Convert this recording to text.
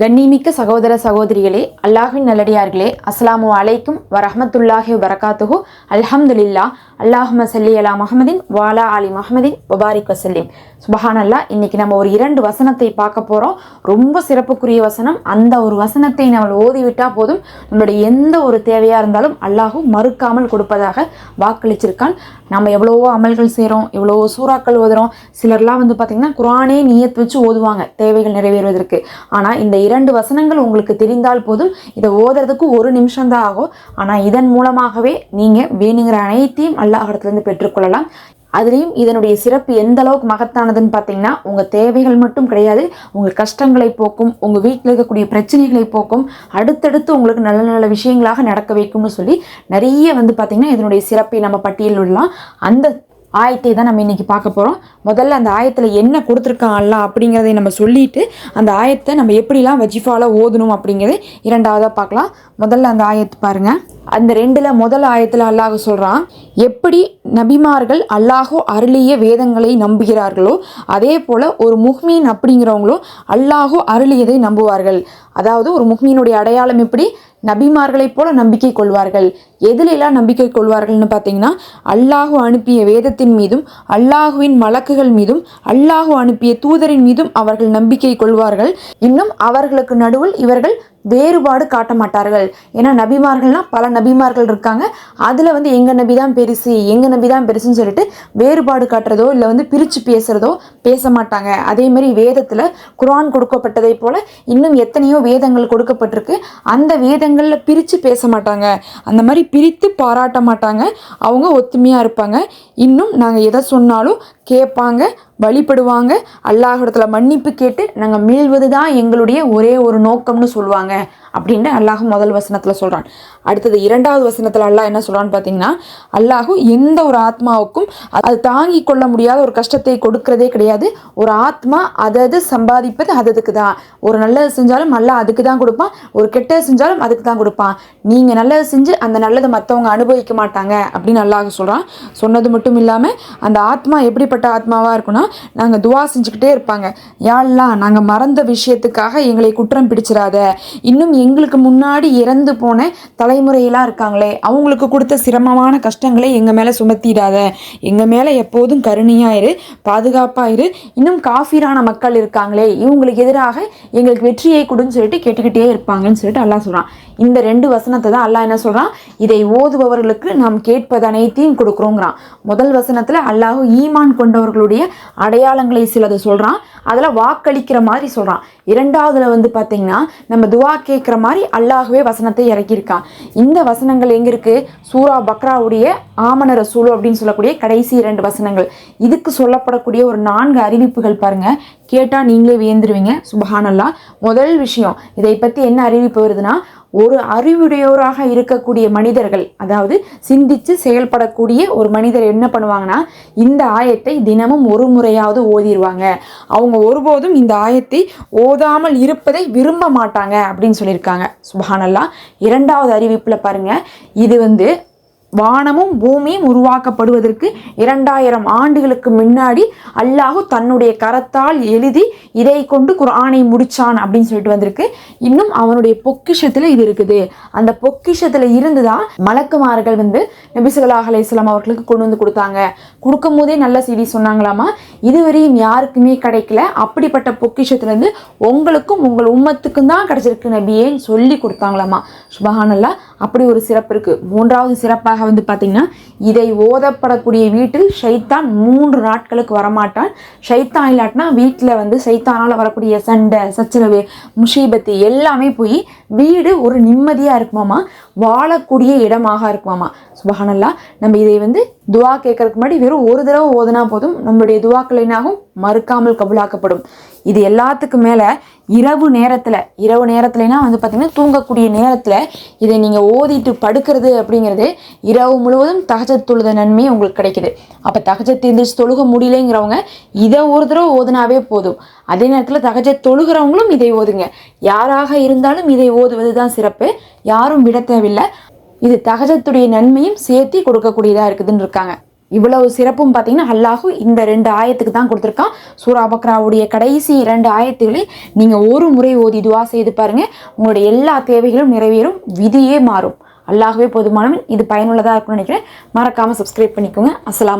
கண்ணிமிக்க சகோதர சகோதரிகளே அல்லாஹின் நல்லடியார்களே அஸ்ஸலாமு அலைக்கும் வரஹ்மத்துல்லாஹி வரகாத்துஹு அல்ஹம்துலில்லா அல்லாஹும சல்லி அலா முஹம்மதின் வாலா அலி மஹமதின் வபாரிக் வசல்லிம். சுபஹான் அல்லாஹ் இன்னைக்கு நம்ம ஒரு இரண்டு வசனத்தை பார்க்க போகிறோம் ரொம்ப சிறப்புக்குரிய வசனம். அந்த ஒரு வசனத்தை நம்ம ஓதிவிட்டால் போதும். நம்மளுடைய எந்த ஒரு தேவையாக இருந்தாலும் அல்லாஹும் மறுக்காமல் கொடுப்பதாக வாக்களிச்சிருக்கான். நம்ம எவ்வளவோ அமல்கள் செய்கிறோம் எவ்வளவோ சூறாக்கள் ஓதுறோம். சிலர்லாம் வந்து பார்த்திங்கன்னா குரானே நீயத்து வச்சு ஓதுவாங்க. தேவைகள் நிறைவேறுவதற்கு. ஆனால் இந்த இரண்டு வசனங்கள் உங்களுக்கு தெரிந்தால் போதும். இதை ஓதுறதுக்கு ஒரு நிமிஷம் தான் ஆகும். ஆனால் இதன் மூலமாகவே நீங்கள் வேணுங்கிற அனைத்தையும் அல்லாஹிடத்துலேருந்து பெற்றுக்கொள்ளலாம். அதுலேயும் இதனுடைய சிறப்பு எந்த அளவுக்கு மகத்தானதுன்னு பார்த்தீங்கன்னா உங்கள் தேவைகள் மட்டும் கிடையாது. உங்கள் கஷ்டங்களை போக்கும் உங்கள் வீட்டில் இருக்கக்கூடிய பிரச்சனைகளை போக்கும் அடுத்தடுத்து உங்களுக்கு நல்ல நல்ல விஷயங்களாக நடக்க வைக்கும்னு சொல்லி நிறைய வந்து பார்த்திங்கன்னா இதனுடைய சிறப்பை நம்ம பட்டியலில் விடலாம் அந்த ஆயத்தை தான் நம்ம இன்றைக்கி பார்க்க போகிறோம் முதல்ல அந்த ஆயத்தில் என்ன கொடுத்துருக்கான் அப்படிங்கிறதை நம்ம சொல்லிட்டு அந்த ஆயத்தை நம்ம எப்படிலாம் வஜிஃபால ஓதணும் அப்படிங்கிறது இரண்டாவதாக பார்க்கலாம். முதல்ல அந்த ஆயத்து பாருங்கள் அந்த ரெண்டில் முதல் ஆயத்தில் அல்லாஹ் சொல்கிறான் எப்படி நபிமார்கள் அல்லாஹோ அருளிய வேதங்களை நம்புகிறார்களோ அதே போல் ஒரு முஹ்மீன் அப்படிங்கிறவங்களோ அல்லாஹோ அருளியதை நம்புவார்கள். அதாவது ஒரு முக்மீனுடைய அடையாளம் எப்படி? நபிமார்களைப் போல நம்பிக்கை கொள்வார்கள். எதிலெல்லாம் நம்பிக்கை கொள்வார்கள்னு பார்த்தீங்கன்னா அல்லாஹு அனுப்பிய வேதத்தின் மீதும் அல்லாஹுவின் மலக்குகள் மீதும் அல்லாஹு அனுப்பிய தூதரின் மீதும் அவர்கள் நம்பிக்கை கொள்வார்கள். இன்னும் அவர்களுக்கு நடுவில் இவர்கள் வேறுபாடு காட்ட மாட்டார்கள். ஏன்னா நபிமார்கள்னால் பல நபிமார்கள் இருக்காங்க. அதில் வந்து எங்கள் நபி தான் பெருசு எங்கள் நபி தான் பெருசுன்னு சொல்லிட்டு வேறுபாடு காட்டுறதோ இல்லை வந்து பிரித்து பேசுகிறதோ பேச மாட்டாங்க. அதே மாதிரி வேதத்தில் குரான் கொடுக்கப்பட்டதை போல் இன்னும் எத்தனையோ வேதங்கள் கொடுக்கப்பட்டிருக்கு. அந்த வேதங்களில் பிரித்து பேச மாட்டாங்க. அந்த மாதிரி பிரித்து பாராட்ட மாட்டாங்க. அவங்க ஒத்துமையாக இருப்பாங்க. இன்னும் நாங்கள் எதை சொன்னாலும் கேட்பாங்க வழிபடுவாங்க. அல்லாஹிடத்துல மன்னிப்பு கேட்டு நாங்கள் மீள்வது தான் எங்களுடைய ஒரே ஒரு நோக்கம்னு சொல்லுவாங்க அப்படின்னு அல்லாஹ் முதல் வசனத்தில் சொல்கிறான் அடுத்தது இரண்டாவது வசனத்தில் அல்லாஹ் என்ன சொல்கிறான்னு பார்த்தீங்கன்னா அல்லாஹு எந்த ஒரு ஆத்மாவுக்கும் அது தாங்கி கொள்ள முடியாத ஒரு கஷ்டத்தை கொடுக்கறதே கிடையாது. ஒரு ஆத்மா அதது சம்பாதிப்பது அததுக்கு தான் ஒரு நல்லது செஞ்சாலும் அல்லாஹ் அதுக்கு தான் கொடுப்பான். ஒரு கெட்டது செஞ்சாலும் அதுக்கு தான் கொடுப்பான். நீங்கள் நல்லது செஞ்சு அந்த நல்லதை மற்றவங்க அனுபவிக்க மாட்டாங்க அப்படின்னு அல்லாஹ் சொல்கிறான் சொன்னது மட்டும் இல்லாமல் அந்த ஆத்மா எப்படிப்பட்ட ஆத்மாவாக இருக்குன்னா நாங்கள் துவா செஞ்சுக்கிட்டே இருப்பாங்க. யாழ்லாம் நாங்கள் மறந்த விஷயத்துக்காக எங்களை குற்றம் பிடிச்சிடாத இன்னும் எங்களுக்கு முன்னாடி இறந்து போன தலைமுறையெல்லாம் இருக்காங்களே அவங்களுக்கு கொடுத்த சிரமமான கஷ்டங்களை எங்கள் மேலே சுமத்திடாத. எங்கள் மேலே எப்போதும் கருணையாயிரு பாதுகாப்பாயிரு இன்னும் காஃபிரான மக்கள் இருக்காங்களே இவங்களுக்கு எதிராக எங்களுக்கு வெற்றியை கொடுன்னு சொல்லிட்டு கேட்டுக்கிட்டே இருப்பாங்கன்னு சொல்லிட்டு அல்லாஹ் சொல்கிறான் இந்த ரெண்டு வசனத்தை தான் அல்லாஹ் என்ன சொல்கிறான் இதை ஓதுபவர்களுக்கு நாம் கேட்பது அனைத்தையும் கொடுக்குறோங்கிறான். முதல் வசனத்தில் அல்லாஹ் ஈமான் கொண்டு கொண்டவர்களுடைய அடையாளங்களை சிலது சொல்கிறான் அதில் வாக்களிக்கிற மாதிரி சொல்கிறான் இரண்டாவதுல வந்து பார்த்திங்கன்னா நம்ம துவா கேட்குற மாதிரி அல்லாகவே வசனத்தை இறக்கியிருக்கான். இந்த வசனங்கள் எங்கே இருக்குது சூரா பக்ராவுடைய ஆமன ரசூலு அப்படின்னு சொல்லக்கூடிய கடைசி இரண்டு வசனங்கள். இதுக்கு சொல்லப்படக்கூடிய ஒரு நான்கு அறிவிப்புகள் பாருங்கள் கேட்டால் நீங்களே வியந்துருவீங்க. சுபஹானல்லா. முதல் விஷயம் இதை பற்றி என்ன அறிவிப்பு வருதுன்னா ஒரு அறிவுடையோராக இருக்கக்கூடிய மனிதர்கள் அதாவது சிந்தித்து செயல்படக்கூடிய ஒரு மனிதர் என்ன பண்ணுவாங்கன்னா இந்த ஆயத்தை தினமும் ஒரு முறையாவது ஓதிடுவாங்க அவங்க ஒருபோதும் இந்த ஆயத்தை ஓதாமல் இருப்பதை விரும்ப மாட்டாங்க அப்படின்னு சொல்லியிருக்காங்க. சுபஹானல்லா. இரண்டாவது அறிவிப்பில் பாருங்க. இது வந்து வானமும் பூமியும் உருவாக்கப்படுவதற்கு இரண்டாயிரம் ஆண்டுகளுக்கு முன்னாடி அல்லாஹு தன்னுடைய கரத்தால் எழுதி இதை கொண்டு குர்ஆனை முடிச்சான் அப்படின்னு சொல்லிட்டு வந்திருக்கு. இன்னும் அவனுடைய பொக்கிஷத்தில் இது இருக்குது. அந்த பொக்கிஷத்தில் இருந்து தான் மலக்குமார்கள் வந்து நபிசுல்லாஹ் அலையம் அவர்களுக்கு கொண்டு வந்து கொடுத்தாங்க. கொடுக்கும் போதே நல்ல செய்தி சொன்னாங்களாமா? இதுவரையும் யாருக்குமே கிடைக்கல. அப்படிப்பட்ட பொக்கிஷத்துலேருந்து உங்களுக்கும் உங்கள் உம்மத்துக்கும் தான் கிடைச்சிருக்கு நபியேன்னு சொல்லி கொடுத்தாங்களாமா? சுபஹானல்லா. அப்படி ஒரு சிறப்பு இருக்குது மூன்றாவது சிறப்பாக வந்து பார்த்திங்கன்னா இதை ஓதப்படக்கூடிய வீட்டில் ஷைத்தான் மூன்று நாட்களுக்கு வரமாட்டான். ஷைத்தான் இல்லாட்டினா வீட்டில் வந்து சைத்தானால் வரக்கூடிய சண்டை சச்சரவு முஷீபத்து எல்லாமே போய் வீடு ஒரு நிம்மதியாக இருக்குமாமா? வாழக்கூடிய இடமாக இருக்குமாமா? சுபஹானல்லா நம்ம இதை வந்து துவா கேட்கறதுக்கு முன்னாடி வெறும் ஒரு தடவை ஓதுனா போதும். நம்மளுடைய துவாக்கள் என்னாகும் மறுக்காமல் கபுலாக்கப்படும். இது எல்லாத்துக்கும் மேலே இரவு நேரத்தில் இரவு நேரத்துலனா வந்து பார்த்திங்கன்னா தூங்கக்கூடிய நேரத்தில் இதை நீங்கள் ஓதிட்டு படுக்கிறது அப்படிங்கிறது இரவு முழுவதும் தகஜத் தொழுத நன்மை உங்களுக்கு கிடைக்குது. அப்போ தகஜத் எந்திரிச்சு தொழுக முடியலைங்கிறவங்க இதை ஒரு தடவை ஓதுனாவே போதும். அதே நேரத்தில் தகஜத் தொழுகிறவங்களும் இதை ஓதுங்க. யாராக இருந்தாலும் இதை ஓதுவது தான் சிறப்பு. யாரும் விட தேவையில்லை இது தகஜத்துடைய நன்மையும் சேர்த்து கொடுக்கக்கூடியதாக இருக்குதுன்னு இருக்காங்க இவ்வளவு சிறப்பும் பார்த்தீங்கன்னா அல்லாஹு இந்த ரெண்டு ஆயத்துக்கு தான் கொடுத்துருக்கான். சூரா பக்ராவுடைய கடைசி இரண்டு ஆயத்துகளை நீங்கள் ஒரு முறை ஓதி துவா செய்து பாருங்கள் உங்களுடைய எல்லா தேவைகளும் நிறைவேறும் விதியே மாறும். அல்லாகவே போதுமானவன் இது பயனுள்ளதாக இருக்கும்னு நினைக்கிறேன். மறக்காமல் சப்ஸ்கிரைப் பண்ணிக்கோங்க. அஸ்லாம்